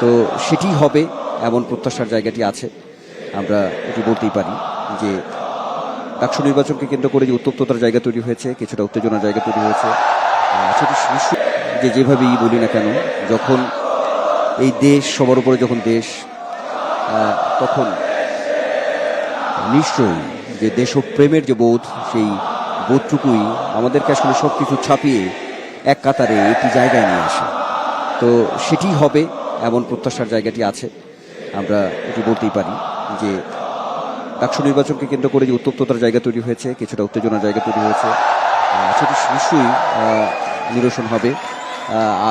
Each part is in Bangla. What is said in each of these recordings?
তো সেটি হবে, এমন প্রত্যাশার জায়গাটি আছে। আমরা এটি বলতেই পারি যে ডাকসু নির্বাচনকে কেন্দ্র করে যে উত্তপ্ততার জায়গা তৈরি হয়েছে, কিছুটা উত্তেজনার জায়গা তৈরি হয়েছে সেটি যে যেভাবেই বলি না কেন, যখন এই দেশ, সবার উপরে যখন দেশ তখন নিশ্চয়ই যে দেশপ্রেমের যে বোধ, সেই বোধটুকুই আমাদেরকে আসলে সব কিছু ছাপিয়ে এক কাতারে একটি জায়গায় নিয়ে আসে। তো সেটি হবে এমন প্রত্যাশার জায়গাটি আছে। আমরা এটি বলতেই পারি যে ডাকসু নির্বাচনকে কেন্দ্র করে যে উত্তপ্ততার জায়গা তৈরি হয়েছে, কিছুটা উত্তেজনার জায়গা তৈরি হয়েছে সেটি নিশ্চয়ই নিরসন হবে।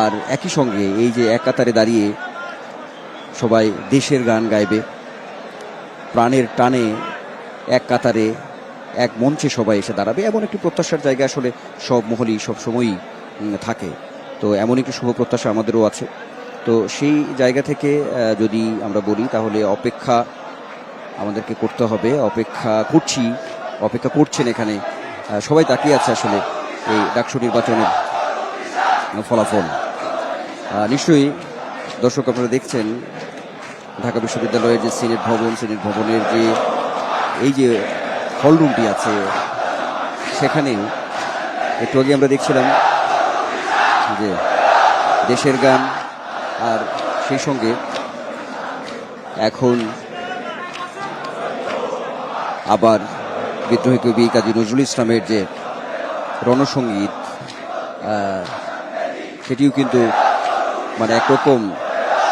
আর একই সঙ্গে এই যে এক কাতারে দাঁড়িয়ে সবাই দেশের গান গাইবে, প্রাণের টানে এক কাতারে, এক মঞ্চে সবাই এসে দাঁড়াবে, এমন একটি প্রত্যাশার জায়গা আসলে সব মহলই সব সময়ই থাকে। তো এমন একটি শুভ প্রত্যাশা আমাদেরও আছে। তো সেই জায়গা থেকে যদি আমরা বলি, তাহলে অপেক্ষা আমাদেরকে করতে হবে। অপেক্ষা করছি, অপেক্ষা করছেন এখানে। সবাই তাকিয়ে আছে আসলে এই ডাকসু নির্বাচনের ফলাফল। নিশ্চয়ই দর্শক আপনারা দেখছেন, ঢাকা বিশ্ববিদ্যালয়ের যে সিনেট ভবন, সিনেট ভবনের যে, এই যে হল রুমটি আছে, সেখানে একটু আগে আমরা দেখছিলাম যে দেশের গান আর সেই সঙ্গে এখন আবার বিদ্রোহী কবি কাজী নজরুল ইসলামের যে রণসঙ্গীত সেটিও কিন্তু মানে একরকম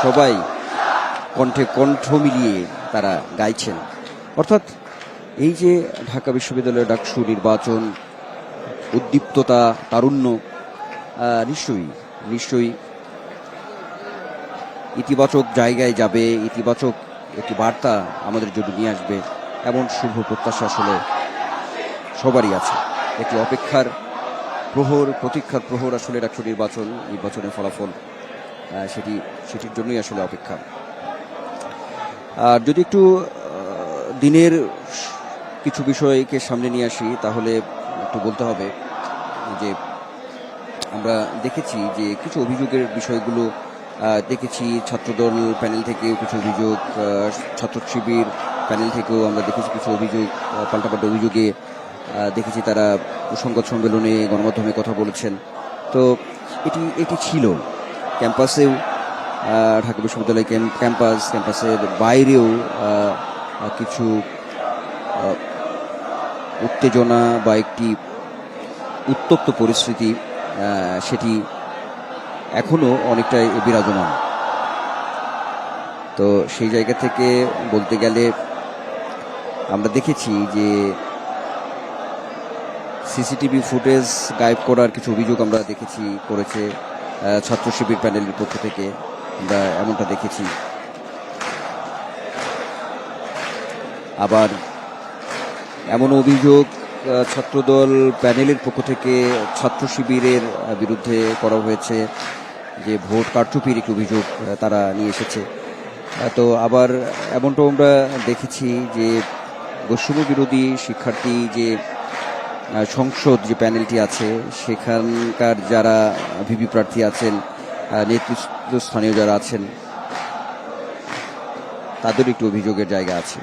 সবাই কণ্ঠে কণ্ঠ মিলিয়ে তারা গাইছেন। অর্থাৎ এই যে ঢাকা বিশ্ববিদ্যালয়ের ডাকসু নির্বাচন, উদ্দীপ্ততা, তারুণ্য নিশ্চয়ই নিশ্চয়ই ইতিবাচক জায়গায় যাবে, ইতিবাচক একটি বার্তা আমাদের জন্য নিয়ে আসবে, এমন শুভ প্রত্যাশা আসলে সবারই আছে। একটি অপেক্ষার প্রহর, প্রতীক্ষার প্রহর আসলে ডাকসু নির্বাচন, নির্বাচনের ফলাফল সেটি, সেটির জন্যই আসলে অপেক্ষা। আর যদি একটু দিনের কিছু বিষয়কে সামনে নিয়ে আসি, তাহলে একটু বলতে হবে যে আমরা দেখেছি যে কিছু অভিযোগের বিষয়গুলো দেখেছি ছাত্রদল প্যানেল থেকেও কিছু অভিযোগ ছাত্র শিবির প্যানেল থেকেও আমরা দেখেছি কিছু অভিযোগ পাল্টাপাল্টা অভিযোগে দেখেছি তারা সংবাদ সম্মেলনে গণমাধ্যমে কথা বলেছেন। তো এটি এটি ছিল ক্যাম্পাসেও ঢাকা বিশ্ববিদ্যালয় ক্যাম্প- ক্যাম্পাস, ক্যাম্পাসের বাইরেও কিছু উত্তেজনা বা একটি উত্তপ্ত পরিস্থিতি সেটি এখনও অনেকটাই বিরাজমান। তো সেই জায়গা থেকে বলতে গেলে আমরা দেখেছি যে সিসিটিভি ফুটেজ গায়েব করার কিছু অভিযোগ আমরা দেখেছি, করেছে ছাত্র শিবির প্যানেলের পক্ষ থেকে আমরা এমনটা দেখেছি। আবার এমন অভিযোগ ছাত্রদল প্যানেলের পক্ষ থেকে ছাত্র শিবিরের বিরুদ্ধে করা হয়েছে যে ভোট কারচুপির একটি অভিযোগ তারা নিয়ে এসেছে। তো আবার এমনটাও আমরা দেখেছি যে বৈষম্য বিরোধী শিক্ষার্থী যে সংসদ যে প্যানেলটি আছে, সেখানকার যারা ভিভি প্রার্থী আছেন নেতৃত্ব স্থানীয় যারা আছেন, তাদের একটু অভিযোগের জায়গা আছে।